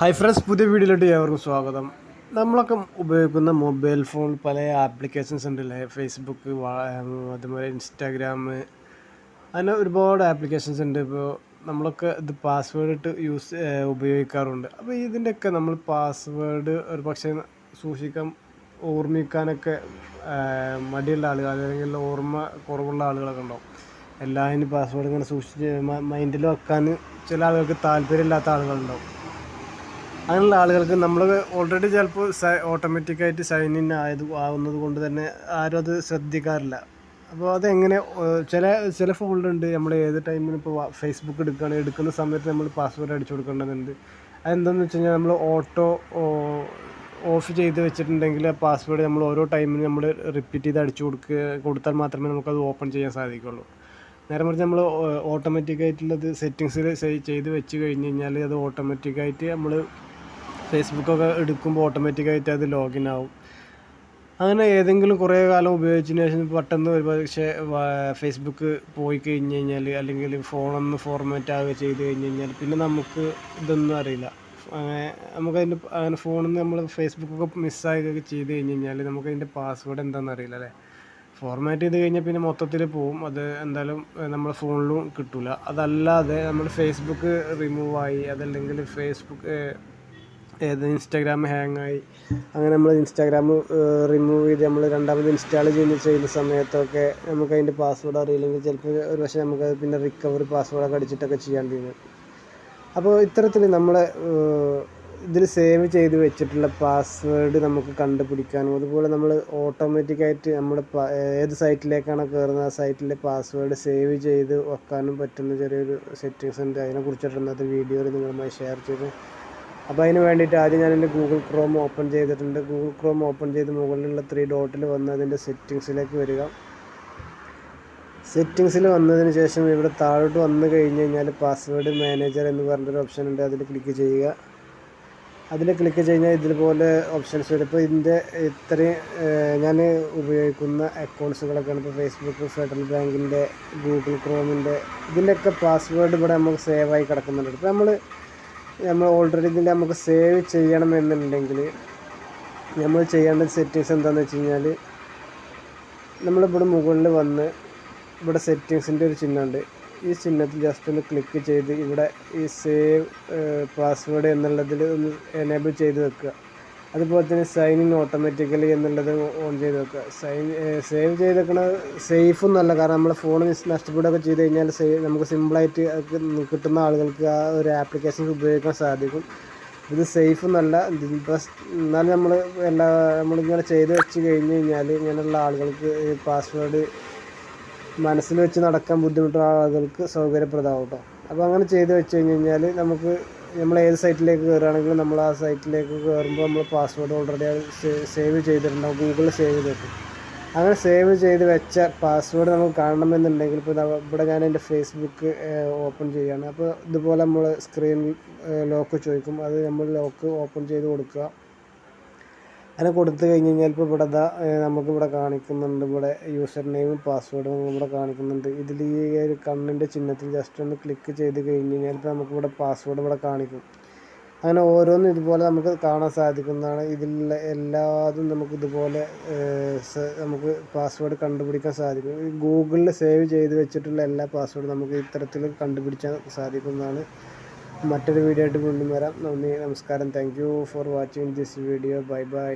Hi friends പുതിയ വീഡിയോയിലോട്ട് ഏവർക്കും സ്വാഗതം. നമ്മളൊക്കെ ഉപയോഗിക്കുന്ന മൊബൈൽ ഫോൺ പല ആപ്ലിക്കേഷൻസ് ഉണ്ടല്ലേ? ഫേസ്ബുക്ക് അതുപോലെ ഇൻസ്റ്റാഗ്രാം അങ്ങനെ ഒരുപാട് ആപ്ലിക്കേഷൻസ് ഉണ്ട്. ഇപ്പോൾ നമ്മളൊക്കെ ഇത് പാസ്വേഡ് ഇട്ട് യൂസ് ഉപയോഗിക്കാറുണ്ട്. അപ്പോൾ ഇതിന്റെയൊക്കെ നമ്മൾ പാസ്വേഡ് ഒരു പക്ഷേ സൂക്ഷിക്കാൻ ഓർമ്മിക്കാനൊക്കെ മടിയുള്ള ആളുകൾ അല്ലെങ്കിൽ ഓർമ്മ കുറവുള്ള ആളുകളൊക്കെ ഉണ്ടാവും. എല്ലാതിനും പാസ്വേഡ് ഇങ്ങനെ സൂക്ഷിച്ച് മൈൻഡിൽ വെക്കാൻ ചില ആളുകൾക്ക് താല്പര്യമില്ലാത്ത ആളുകളുണ്ടാവും. അങ്ങനെയുള്ള ആളുകൾക്ക് നമ്മൾ ഓൾറെഡി ചിലപ്പോൾ ഓട്ടോമാറ്റിക്കായിട്ട് സൈൻ ഇൻ ആയത് ആവുന്നത് കൊണ്ട് തന്നെ ആരും അത് ശ്രദ്ധിക്കാറില്ല. അപ്പോൾ അതെങ്ങനെ ചില ചില ഫോണിലുണ്ട് നമ്മൾ ഏത് ടൈമിന് ഇപ്പോൾ ഫേസ്ബുക്ക് എടുക്കുകയാണെങ്കിൽ എടുക്കുന്ന സമയത്ത് നമ്മൾ പാസ്വേഡ് അടിച്ചു കൊടുക്കേണ്ടതുണ്ട്. അതെന്താണെന്ന് വെച്ച് കഴിഞ്ഞാൽ നമ്മൾ ഓട്ടോ ഓഫ് ചെയ്ത് വെച്ചിട്ടുണ്ടെങ്കിൽ ആ പാസ്വേഡ് നമ്മൾ ഓരോ ടൈമിന് നമ്മൾ റിപ്പീറ്റ് ചെയ്ത് അടിച്ചു കൊടുക്കുക കൊടുത്താൽ മാത്രമേ നമുക്കത് ഓപ്പൺ ചെയ്യാൻ സാധിക്കുള്ളൂ. നേരെ മറിച്ച് നമ്മൾ ഓട്ടോമാറ്റിക്കായിട്ടുള്ളത് സെറ്റിങ്സിൽ ചെയ്ത് വെച്ച് കഴിഞ്ഞ് കഴിഞ്ഞാൽ അത് ഓട്ടോമാറ്റിക്കായിട്ട് നമ്മൾ ഫേസ്ബുക്കൊക്കെ എടുക്കുമ്പോൾ ഓട്ടോമാറ്റിക്കായിട്ട് അത് ലോഗിൻ ആവും. അങ്ങനെ ഏതെങ്കിലും കുറേ കാലം ഉപയോഗിച്ചതിന് ശേഷം പെട്ടെന്ന് ഒരു പക്ഷേ ഫേസ്ബുക്ക് പോയി കഴിഞ്ഞ് കഴിഞ്ഞാൽ അല്ലെങ്കിൽ ഫോണൊന്ന് ഫോർമാറ്റ് ആവുക ചെയ്ത് കഴിഞ്ഞ് കഴിഞ്ഞാൽ പിന്നെ നമുക്ക് ഇതൊന്നും അറിയില്ല. അങ്ങനെ നമുക്കതിന്റെ അങ്ങനെ ഫോണിൽ നിന്ന് നമ്മൾ ഫേസ്ബുക്കൊക്കെ മിസ്സാകുകയൊക്കെ ചെയ്ത് കഴിഞ്ഞ് കഴിഞ്ഞാൽ നമുക്കതിന്റെ പാസ്വേഡ് എന്താണെന്ന് അറിയില്ല അല്ലേ? ഫോർമാറ്റ് ചെയ്ത് കഴിഞ്ഞാൽ പിന്നെ മൊത്തത്തിൽ പോവും. അത് എന്തായാലും നമ്മുടെ ഫോണിലും കിട്ടില്ല അതല്ലാതെ നമ്മൾ ഫേസ്ബുക്ക് റിമൂവായി അതല്ലെങ്കിൽ ഫേസ്ബുക്ക് ഏത് ഇൻസ്റ്റാഗ്രാം ഹാങ് ആയി അങ്ങനെ നമ്മൾ ഇൻസ്റ്റാഗ്രാം റിമൂവ് ചെയ്ത് നമ്മൾ രണ്ടാമത് ഇൻസ്റ്റാൾ ചെയ്യുന്ന ചെയ്യുന്ന സമയത്തൊക്കെ നമുക്ക് അതിന്റെ പാസ്വേഡ് അറിയില്ലെങ്കിൽ ചിലപ്പോൾ ഒരു പക്ഷേ നമുക്ക് പിന്നെ റിക്കവറി പാസ്വേഡൊക്കെ അടിച്ചിട്ടൊക്കെ ചെയ്യാൻ വരും അപ്പോൾ ഇത്തരത്തിൽ നമ്മൾ ഇതിൽ സേവ് ചെയ്ത് വെച്ചിട്ടുള്ള പാസ്വേഡ് നമുക്ക് കണ്ടുപിടിക്കാനും അതുപോലെ നമ്മൾ ഓട്ടോമാറ്റിക്കായിട്ട് നമ്മുടെ ഏത് സൈറ്റിലേക്കാണ് കയറുന്നത് ആ സൈറ്റിലെ പാസ്വേഡ് സേവ് ചെയ്ത് വെക്കാനും പറ്റുന്ന ചെറിയൊരു സെറ്റിങ്സ് ഉണ്ട്. അതിനെക്കുറിച്ചിട്ടുള്ളത് വീഡിയോയിൽ നിങ്ങളുമായി ഷെയർ ചെയ്ത് അപ്പോൾ അതിന് വേണ്ടിയിട്ട് ആദ്യം ഞാൻ എന്റെ ഗൂഗിൾ ക്രോം ഓപ്പൺ ചെയ്തിട്ടുണ്ട്. ഗൂഗിൾ ക്രോം ഓപ്പൺ ചെയ്ത് മുകളിലുള്ള ത്രീ ഡോട്ടിൽ വന്ന് അതിന്റെ സെറ്റിങ്സിലേക്ക് വരിക. സെറ്റിങ്സിൽ വന്നതിന് ശേഷം ഇവിടെ താഴോട്ട് വന്നു കഴിഞ്ഞ് കഴിഞ്ഞാൽ പാസ്വേഡ് മാനേജർ എന്ന് പറഞ്ഞൊരു ഓപ്ഷൻ ഉണ്ട്. അതിൽ ക്ലിക്ക് ചെയ്യുക. അതിൽ ക്ലിക്ക് കഴിഞ്ഞാൽ ഇതുപോലെ ഓപ്ഷൻസ് വരും. ഇപ്പോൾ ഇതിന്റെ ഇത്രയും ഞാൻ ഉപയോഗിക്കുന്ന അക്കൗണ്ട്സുകളൊക്കെയാണ് ഇപ്പോൾ ഫേസ്ബുക്ക് ഫെഡറൽ ബാങ്കിന്റെ ഗൂഗിൾ ക്രോമിന്റെ ഇതിന്റെയൊക്കെ പാസ്വേഡ് ഇവിടെ നമുക്ക് സേവായി കിടക്കുന്നുണ്ട്. ഇപ്പോൾ നമ്മൾ നമ്മൾ ഓൾറെഡി ഇതിന്റെ നമുക്ക് സേവ് ചെയ്യണം എന്നുണ്ടെങ്കിൽ നമ്മൾ ചെയ്യേണ്ട സെറ്റിങ്സ് എന്താണെന്ന് വെച്ച് കഴിഞ്ഞാൽ നമ്മളിവിടെ മുകളിൽ വന്ന് ഇവിടെ സെറ്റിങ്സിന്റെ ഒരു ചിഹ്നമുണ്ട്. ഈ ചിഹ്നത്തിൽ ജസ്റ്റ് ഒന്ന് ക്ലിക്ക് ചെയ്ത് ഇവിടെ ഈ സേവ് പാസ്വേഡ് എന്നുള്ളതിൽ ഒന്ന് എനേബിൾ ചെയ്ത് വെക്കുക. അതുപോലെ തന്നെ സൈൻ ഇൻ ഓട്ടോമാറ്റിക്കലി എന്നുള്ളത് ഓൺ ചെയ്ത് വെക്കുക. സൈൻ സേവ് ചെയ്ത് വെക്കണ സേഫ് കാരണം നമ്മൾ ഫോൺ നഷ്ടപ്പെടുകയൊക്കെ ചെയ്ത് കഴിഞ്ഞാൽ സേവ് നമുക്ക് സിമ്പിളായിട്ട് കിട്ടുന്ന ആളുകൾക്ക് ആ ഒരു ആപ്ലിക്കേഷൻ ഉപയോഗിക്കാൻ സാധിക്കും. ഇത് സേഫ് എന്നല്ല എന്നാലും നമ്മൾ എല്ലാ നമ്മളിങ്ങനെ ചെയ്ത് വെച്ച് കഴിഞ്ഞ് കഴിഞ്ഞാൽ ഇങ്ങനെയുള്ള ആളുകൾക്ക് പാസ്വേഡ് മനസ്സിൽ വെച്ച് നടക്കാൻ ബുദ്ധിമുട്ടുള്ള ആളുകൾക്ക് സൗകര്യപ്രദമാവും അപ്പോൾ അങ്ങനെ ചെയ്ത് വെച്ച് കഴിഞ്ഞ് കഴിഞ്ഞാൽ നമുക്ക് നമ്മൾ ഏത് സൈറ്റിലേക്ക് കയറുകയാണെങ്കിലും നമ്മൾ ആ സൈറ്റിലേക്ക് കയറുമ്പോൾ നമ്മൾ പാസ്വേഡ് ഓൾറെഡി സേവ് ചെയ്തിട്ടുണ്ടാവും ഗൂഗിളിൽ സേവ് ചെയ്തിട്ട് അങ്ങനെ സേവ് ചെയ്ത് വെച്ച പാസ്വേഡ് നമുക്ക് കാണണമെന്നുണ്ടെങ്കിൽ ഇപ്പോൾ ഇവിടെ ഞാൻ എന്റെ ഫേസ്ബുക്ക് ഓപ്പൺ ചെയ്യുകയാണ് അപ്പോൾ ഇതുപോലെ നമ്മൾ സ്ക്രീൻ ലോക്ക് ചോദിക്കും. അത് നമ്മൾ ലോക്ക് ഓപ്പൺ ചെയ്ത് കൊടുക്കുക. അങ്ങനെ കൊടുത്തു കഴിഞ്ഞ് കഴിഞ്ഞാൽ ഇപ്പോൾ ഇവിടെ ദാ നമുക്കിവിടെ കാണിക്കുന്നുണ്ട് ഇവിടെ യൂസർ നെയിമും പാസ്വേഡും ഇവിടെ കാണിക്കുന്നുണ്ട്. ഇതിൽ ഈ ഒരു കണ്ണിന്റെ ചിഹ്നത്തിൽ ജസ്റ്റ് ഒന്ന് ക്ലിക്ക് ചെയ്ത് കഴിഞ്ഞ് കഴിഞ്ഞാൽ ഇപ്പോൾ നമുക്കിവിടെ പാസ്വേഡ് ഇവിടെ കാണിക്കും. അങ്ങനെ ഓരോന്നും ഇതുപോലെ നമുക്ക് കാണാൻ സാധിക്കുന്നതാണ്. ഇതിലുള്ള എല്ലാതും നമുക്ക് ഇതുപോലെ നമുക്ക് പാസ്വേഡ് കണ്ടുപിടിക്കാൻ സാധിക്കും. ഗൂഗിളിൽ സേവ് ചെയ്ത് വെച്ചിട്ടുള്ള എല്ലാ പാസ്വേഡും നമുക്ക് ഇത്തരത്തിൽ കണ്ടുപിടിക്കാൻ സാധിക്കുന്നതാണ്. മറ്റൊരു വീഡിയോ ആയിട്ട് വീണ്ടും വരാം. നന്ദി നമസ്കാരം. Thank you for watching this video bye bye